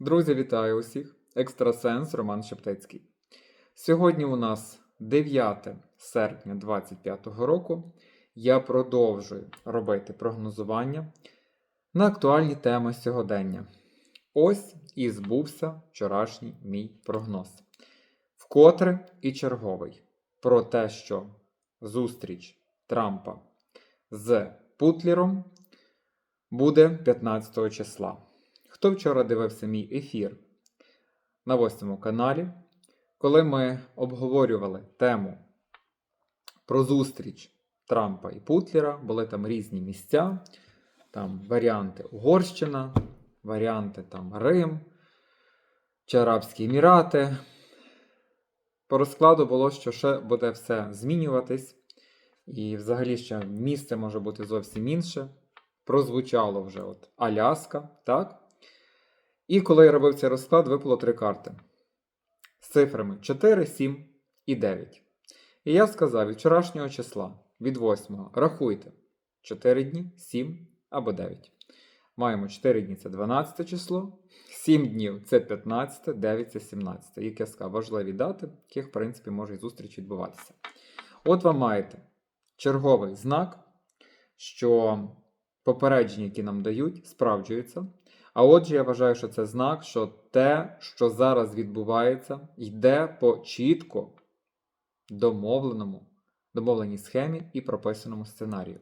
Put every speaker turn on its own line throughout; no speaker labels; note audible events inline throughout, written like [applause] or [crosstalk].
Друзі, вітаю усіх! Екстрасенс Роман Шептицький. Сьогодні у нас 9 серпня 2025 року. Я продовжую робити прогнозування на актуальні теми сьогодення. Ось і збувся вчорашній мій прогноз. Вкотре і черговий про те, що зустріч Трампа з Путлером буде 15 числа. Хто вчора дивився мій ефір на восьмому каналі, коли ми обговорювали тему про зустріч Трампа і Путлера, були там різні місця, там варіанти Угорщина, варіанти там Рим чи Арабські Емірати. По розкладу було, що ще буде все змінюватись, і взагалі ще місце може бути зовсім інше. Прозвучало вже от Аляска, так? І коли я робив цей розклад, випало три карти з цифрами 4, 7 і 9. І я сказав від вчорашнього числа, від 8 рахуйте 4 дні, 7 або 9. Маємо 4 дні це 12 число, 7 днів це 15, 9 це 17. Як я сказав, важливі дати, яких, в принципі, може і зустріч відбуватися. От ви маєте черговий знак, що попередження, які нам дають, справджуються. А отже, я вважаю, що це знак, що те, що зараз відбувається, йде по чітко домовленому, домовленій схемі і прописаному сценарію.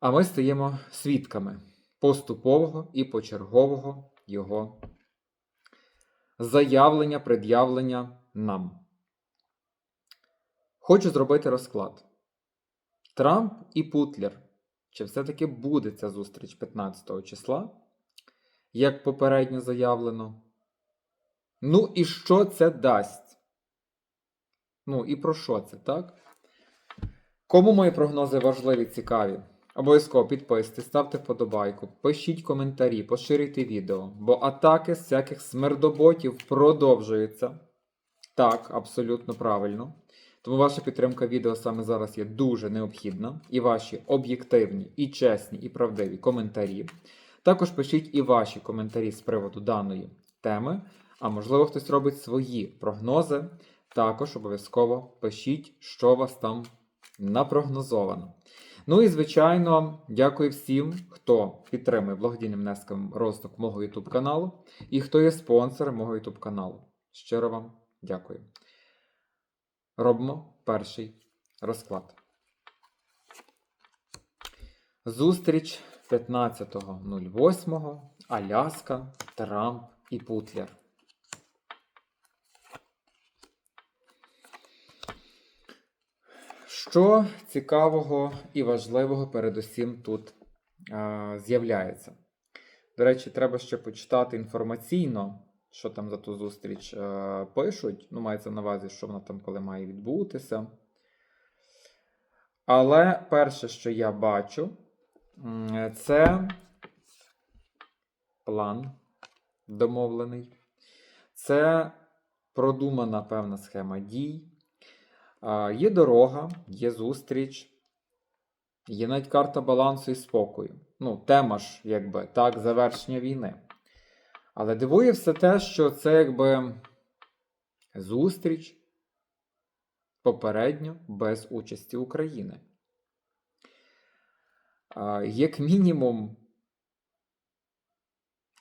А ми стаємо свідками поступового і почергового його заявлення, пред'явлення нам. Хочу зробити розклад. Трамп і Путлер. Чи все-таки буде ця зустріч 15 числа, як попередньо заявлено? Ну і що це дасть? Ну і про що це, так? Кому мої прогнози важливі, цікаві? Обов'язково підписуйтесь, ставте вподобайку, пишіть коментарі, поширюйте відео, бо атаки з всяких смердоботів продовжуються. Так, абсолютно правильно. Тому ваша підтримка відео саме зараз є дуже необхідна. І ваші об'єктивні, і чесні, і правдиві коментарі. Також пишіть і ваші коментарі з приводу даної теми. А можливо, хтось робить свої прогнози. Також обов'язково пишіть, що вас там напрогнозовано. Ну і, звичайно, дякую всім, хто підтримує благодійним внеском розвиток мого YouTube каналу і хто є спонсором мого YouTube каналу. Щиро вам дякую. Робимо перший розклад. Зустріч 15.08. Аляска, Трамп і Путлер. Що цікавого і важливого передусім тут а, з'являється? До речі, треба ще почитати інформаційно, що там за ту зустріч а, пишуть. Ну, мається на увазі, що вона там коли має відбутися. Але перше, що я бачу, це план домовлений. Це продумана певна схема дій. А, Є дорога, є зустріч, є навіть карта балансу і спокою. Ну, тема ж, якби так, завершення війни. Але дивує все те, що це якби зустріч попередньо без участі України. Як мінімум,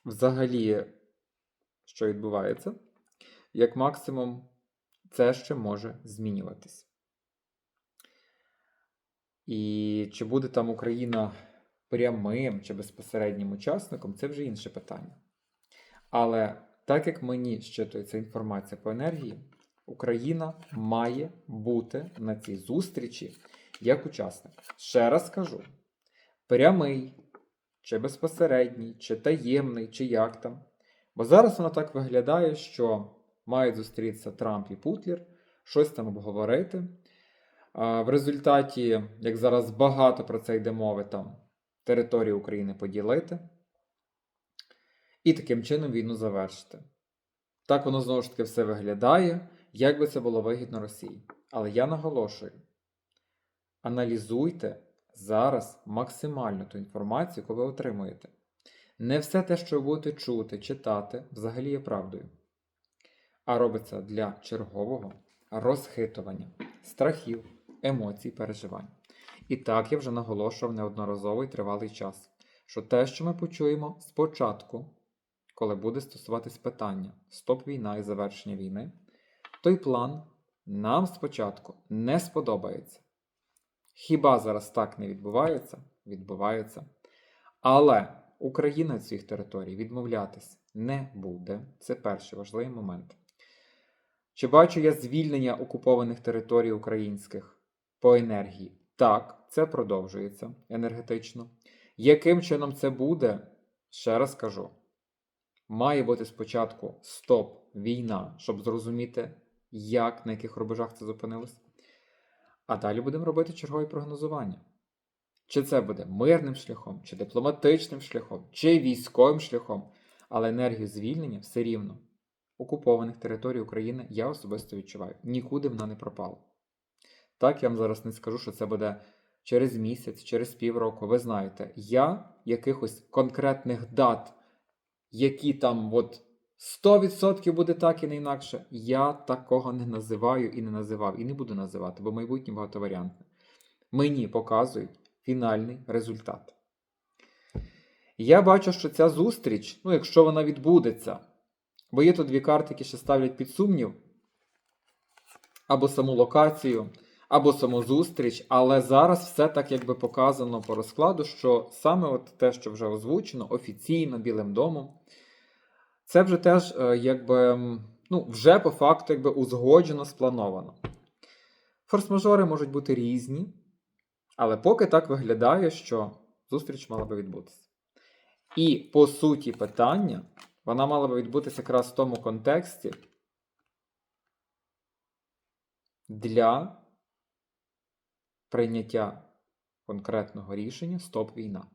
взагалі, що відбувається, як максимум, це ще може змінюватись. І чи буде там Україна прямим чи безпосереднім учасником, це вже інше питання. Але так як мені щитується інформація по енергії, Україна має бути на цій зустрічі як учасник. Ще раз кажу: прямий, чи безпосередній, чи таємний, чи як там. Бо зараз воно так виглядає, що мають зустрітися Трамп і Путлер, щось там обговорити. В результаті, як зараз багато про це йде мови, там територію України поділити. І таким чином війну завершити. Так воно знову ж таки все виглядає, як би це було вигідно Росії. Але я наголошую: аналізуйте зараз максимально ту інформацію, яку ви отримуєте. Не все те, що ви будете чути, читати, взагалі є правдою. А робиться для чергового розхитування страхів, емоцій, переживань. І так я вже наголошував неодноразово і тривалий час, що те, що ми почуємо спочатку, коли буде стосуватись питання стоп війна і завершення війни, той план нам спочатку не сподобається. Хіба зараз так не відбувається? Відбувається. Але Україна цих територій відмовлятись не буде. Це перший важливий момент. Чи бачу я звільнення окупованих територій українських по енергії? Так, це продовжується енергетично. Яким чином це буде? Ще раз кажу: має бути спочатку стоп, війна, щоб зрозуміти, як, на яких рубежах це зупинилось. А далі будемо робити чергові прогнозування. Чи це буде мирним шляхом, чи дипломатичним шляхом, чи військовим шляхом, але енергію звільнення все рівно окупованих територій України я особисто відчуваю. Нікуди вона не пропала. Так, я вам зараз не скажу, що це буде через місяць, через півроку. Ви знаєте, я якихось конкретних дат, які там от 100% буде так і не інакше, я такого не називаю і не називав, і не буду називати, бо майбутнє багатоваріантне. Мені показують фінальний результат. Я бачу, що ця зустріч, ну, якщо вона відбудеться, бо є тут дві карти, які ще ставлять під сумнів, або саму локацію, або саму зустріч, але зараз все так якби показано по розкладу, що саме от те, що вже озвучено офіційно Білим домом, це вже теж е, якби, ну, вже по факту якби узгоджено, сплановано. Форс-мажори можуть бути різні, але поки так виглядає, що зустріч мала би відбутися. І по суті питання, вона мала би відбутися якраз в тому контексті для прийняття конкретного рішення Стоп війна.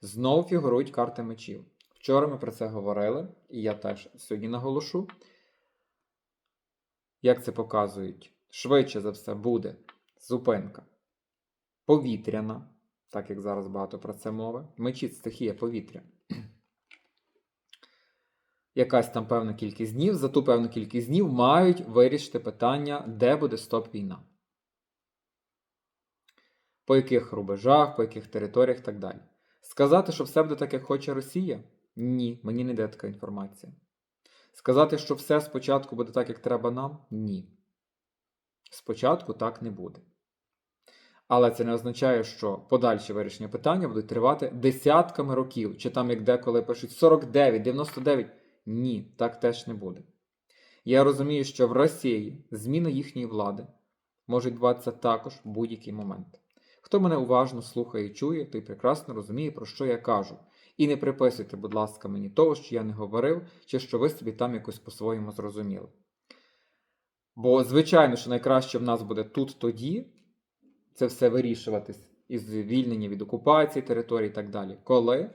Знову фігурують карти мечів. Вчора ми про це говорили, і я теж сьогодні наголошу. Як це показують? Швидше за все буде зупинка повітряна, так як зараз багато про це мови. Мечі стихія повітря. [clears throat] Якась там певна кількість днів, за ту певну кількість днів мають вирішити питання, де буде стоп війна. По яких рубежах, по яких територіях і так далі. Сказати, що все буде так, як хоче Росія? Ні, мені не йде така інформація. Сказати, що все спочатку буде так, як треба нам? Ні. Спочатку так не буде. Але це не означає, що подальші вирішення питання будуть тривати десятками років, чи там, як деколи пишуть 49, 99. Ні, так теж не буде. Я розумію, що в Росії зміна їхньої влади може відбуватися також в будь-який момент. Хто мене уважно слухає і чує, той прекрасно розуміє, про що я кажу. І не приписуйте, будь ласка, мені того, що я не говорив, чи що ви собі там якось по-своєму зрозуміли. Бо, звичайно, що найкраще в нас буде тут тоді це все вирішуватись із звільнення від окупації територій і так далі, коли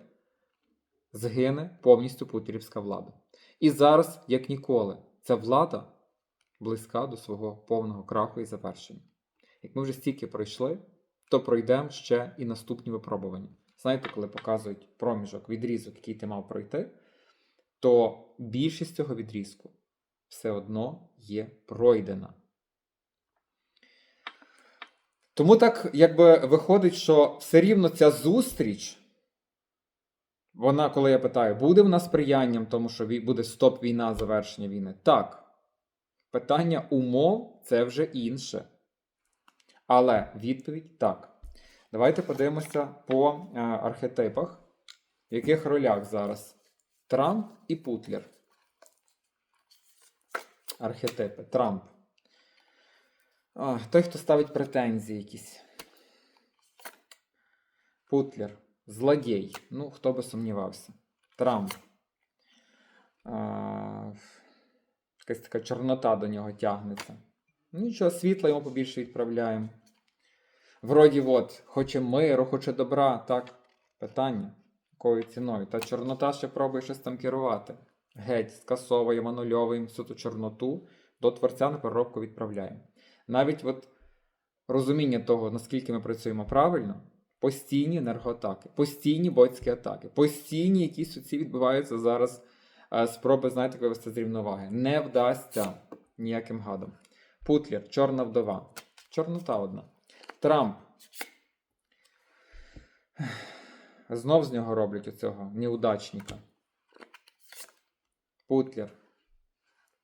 згине повністю путірівська влада. І зараз, як ніколи, ця влада близька до свого повного краху і завершення. Як ми вже стільки пройшли, то пройдемо ще і наступні випробування. Знаєте, коли показують проміжок, відрізок, який ти мав пройти, то більшість цього відрізку все одно є пройдена. Тому так, якби виходить, що все рівно ця зустріч, вона, коли я питаю, буде вона сприянням тому, що буде стоп війна, завершення війни? Так. Питання умов це вже інше. Але відповідь так. Давайте подивимося по е, архетипах, в яких ролях зараз Трамп і Путлер. Архетипи. Трамп. А, той, хто ставить претензії якісь. Путлер. Злодій. Ну, хто би сумнівався. Трамп. А, якась така чорнота до нього тягнеться. Ну, Нічого, світла йому побільше відправляємо. Вроді от, хоче миру, хоче добра, так? Питання. Якою ціною? Та чорнота ще пробує щось там керувати. Геть, скасовуємо, анульовуємо всю ту чорноту, до творця на переробку відправляємо. Навіть от розуміння того, наскільки ми працюємо правильно, Постійні енергоатаки, постійні ботські атаки, постійні якісь оці відбуваються зараз е, спроби, знаєте, вивести з рівноваги. Не вдасться ніяким гадом. Путлер, чорна вдова. Чорнота одна. Трамп. Знов з нього роблять оцього неудачника. Путлер.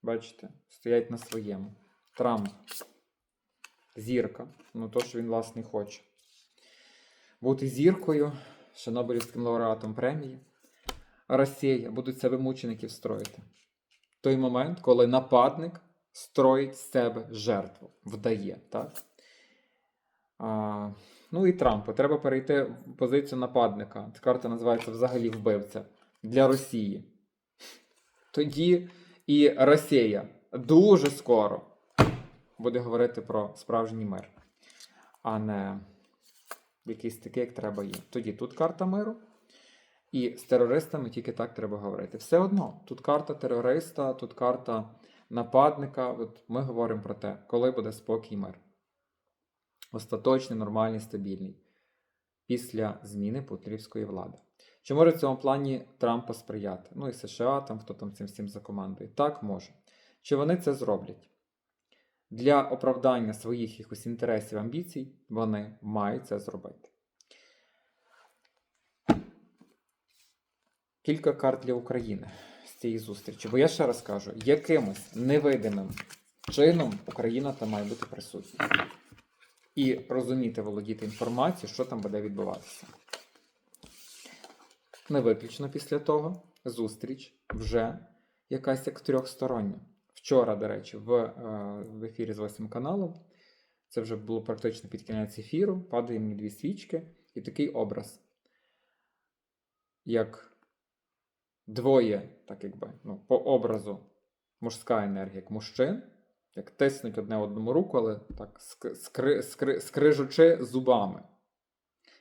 Бачите, стоять на своєму. Трамп. Зірка. Ну, то, що він, власне, хоче. Бути зіркою, ще Нобелівським лауреатом премії. Росія будуть себе мучеників строїти. Той момент, коли нападник строїть з себе жертву, вдає. так? А, ну і Трампу. Треба перейти в позицію нападника. Ця карта називається взагалі вбивця для Росії. Тоді і Росія дуже скоро буде говорити про справжній мир, а не якийсь такий, як треба є. Тоді тут карта миру. І з терористами тільки так треба говорити. Все одно, тут карта терориста, тут карта нападника. От ми говоримо про те, коли буде спокій мир. Остаточний, нормальний, стабільний. Після зміни путлерівської влади. Чи може в цьому плані Трампа сприяти? Ну і США, там хто там цим всім закомандує. Так може. Чи вони це зроблять? Для оправдання своїх якихось інтересів, амбіцій, вони мають це зробити. Кілька карт для України з цієї зустрічі. Бо я ще раз кажу, якимось невидимим чином Україна там має бути присутня. І розуміти, володіти інформацією, що там буде відбуватися. Не виключно після того зустріч вже якась як трьохстороння. Вчора, до речі, в, е, в ефірі з 8 каналом, це вже було практично під кінець ефіру, падає мені дві свічки і такий образ. Як двоє, так якби, ну, по образу мужська енергія, як мужчин, як тиснуть одне одному руку, але так скри, скри, скрижучи зубами.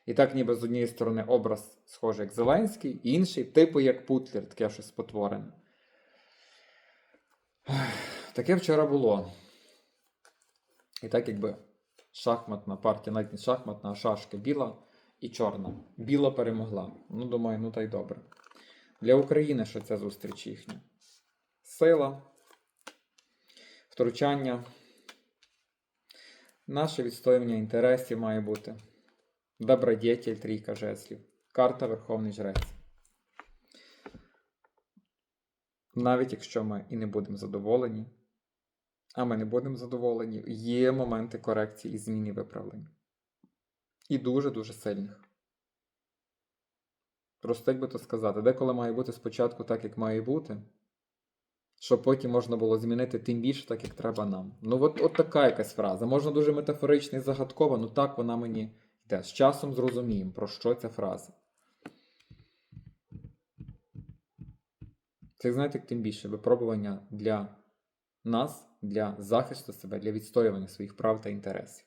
І так, ніби з однієї сторони образ схожий як Зеленський, інший, типу як Путлер, таке щось спотворене. Таке вчора було. І так, якби шахматна партія, навіть не шахматна, а шашки біла і чорна. Біла перемогла. Ну, думаю, ну та й добре. Для України що ця зустріч їхня? Сила, втручання, наше відстоювання інтересів має бути. Добродетель, трійка жезлів. Карта Верховний Жрець. Навіть якщо ми і не будемо задоволені, а ми не будемо задоволені, є моменти корекції і змін і виправлень. І дуже-дуже сильних. Просто як би то сказати, деколи має бути спочатку так, як має бути, щоб потім можна було змінити тим більше так, як треба нам. Ну, от, от така якась фраза. Можна дуже метафорична і загадкова, ну так вона мені йде. З часом зрозуміємо, про що ця фраза. Це, знаєте, тим більше випробування для нас, для захисту себе, для відстоювання своїх прав та інтересів.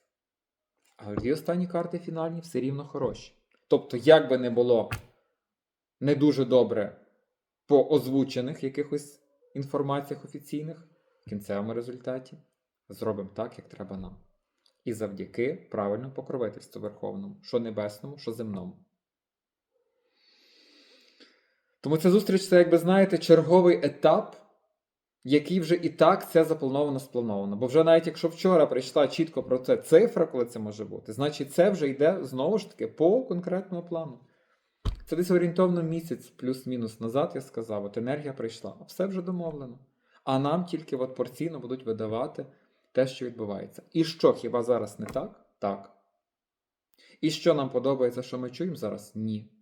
Але дві останні карти фінальні все рівно хороші. Тобто, як би не було не дуже добре по озвучених якихось інформаціях офіційних, в кінцевому результаті зробимо так, як треба нам. І завдяки правильному покровительству Верховному, що небесному, що земному. Тому ця зустріч це, якби знаєте, черговий етап, який вже і так це заплановано сплановано. Бо вже навіть якщо вчора прийшла чітко про це цифра, коли це може бути, значить це вже йде знову ж таки по конкретному плану. Це десь орієнтовно місяць плюс-мінус назад, я сказав, от енергія прийшла. Все вже домовлено. А нам тільки от порційно будуть видавати те, що відбувається. І що, хіба зараз не так? Так. І що нам подобається, що ми чуємо зараз? Ні.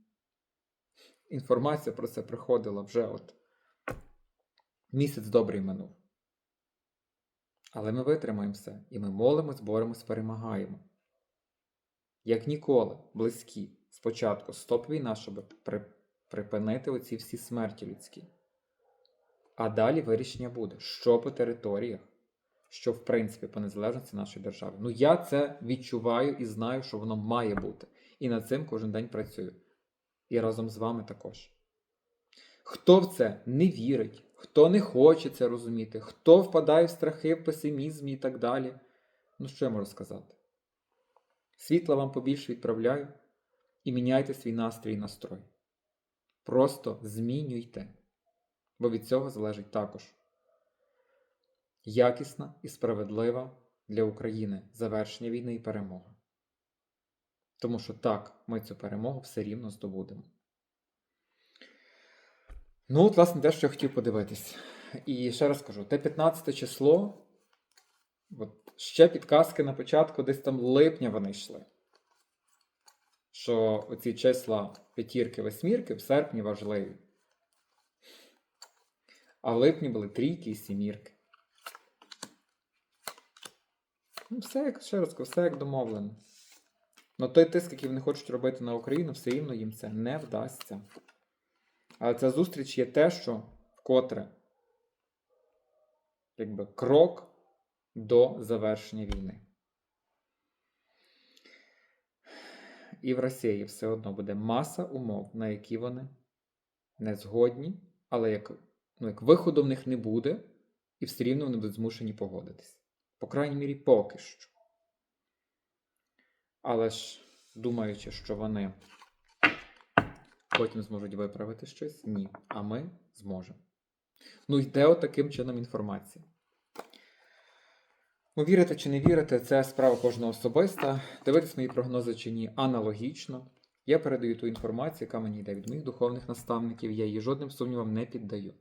Інформація про це приходила вже от місяць добрий минув. Але ми витримаємо все. І ми молимось, боремось, перемагаємо. Як ніколи, близькі. Спочатку стоп війна, щоб при... припинити оці всі смерті людські. А далі вирішення буде, що по територіях, що в принципі по незалежності нашої держави. Ну я це відчуваю і знаю, що воно має бути. І над цим кожен день працюю. І разом з вами також. Хто в це не вірить, хто не хоче це розуміти, хто впадає в страхи, в песимізм і так далі. Ну, що я можу сказати? Світла вам побільше відправляю, і міняйте свій настрій і настрой. Просто змінюйте. Бо від цього залежить також якісна і справедлива для України завершення війни і перемога. Тому що так, ми цю перемогу все рівно здобудемо. Ну, от, власне, те, що я хотів подивитись. І ще раз кажу: те 15 число, от ще підказки на початку, десь там липня вони йшли. Що оці числа п'ятірки, восьмірки в серпні важливі. А в липні були трійки і сімірки. Ну, все, як ще раз все як домовлено. Но той тиск, який вони хочуть робити на Україну, все рівно їм це не вдасться. Але ця зустріч є те, що вкотре якби крок до завершення війни. І в Росії все одно буде маса умов, на які вони не згодні, але як, ну, як виходу в них не буде, і все рівно вони будуть змушені погодитись. По крайній мірі, поки що. Але ж, думаючи, що вони потім зможуть виправити щось, ні. А ми зможемо. Ну, йде отаким чином інформація. Ну, вірите чи не вірите, це справа кожного особиста. Дивитись мої прогнози чи ні аналогічно. Я передаю ту інформацію, яка мені йде від моїх духовних наставників, я її жодним сумнівам не піддаю.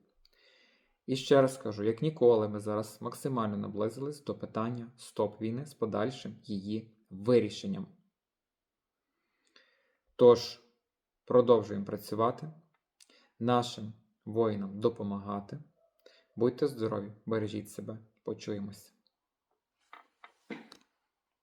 І ще раз кажу: як ніколи, ми зараз максимально наблизились до питання стоп війни з подальшим її вирішенням. Тож, продовжуємо працювати, нашим воїнам допомагати. Будьте здорові, бережіть себе, почуємося.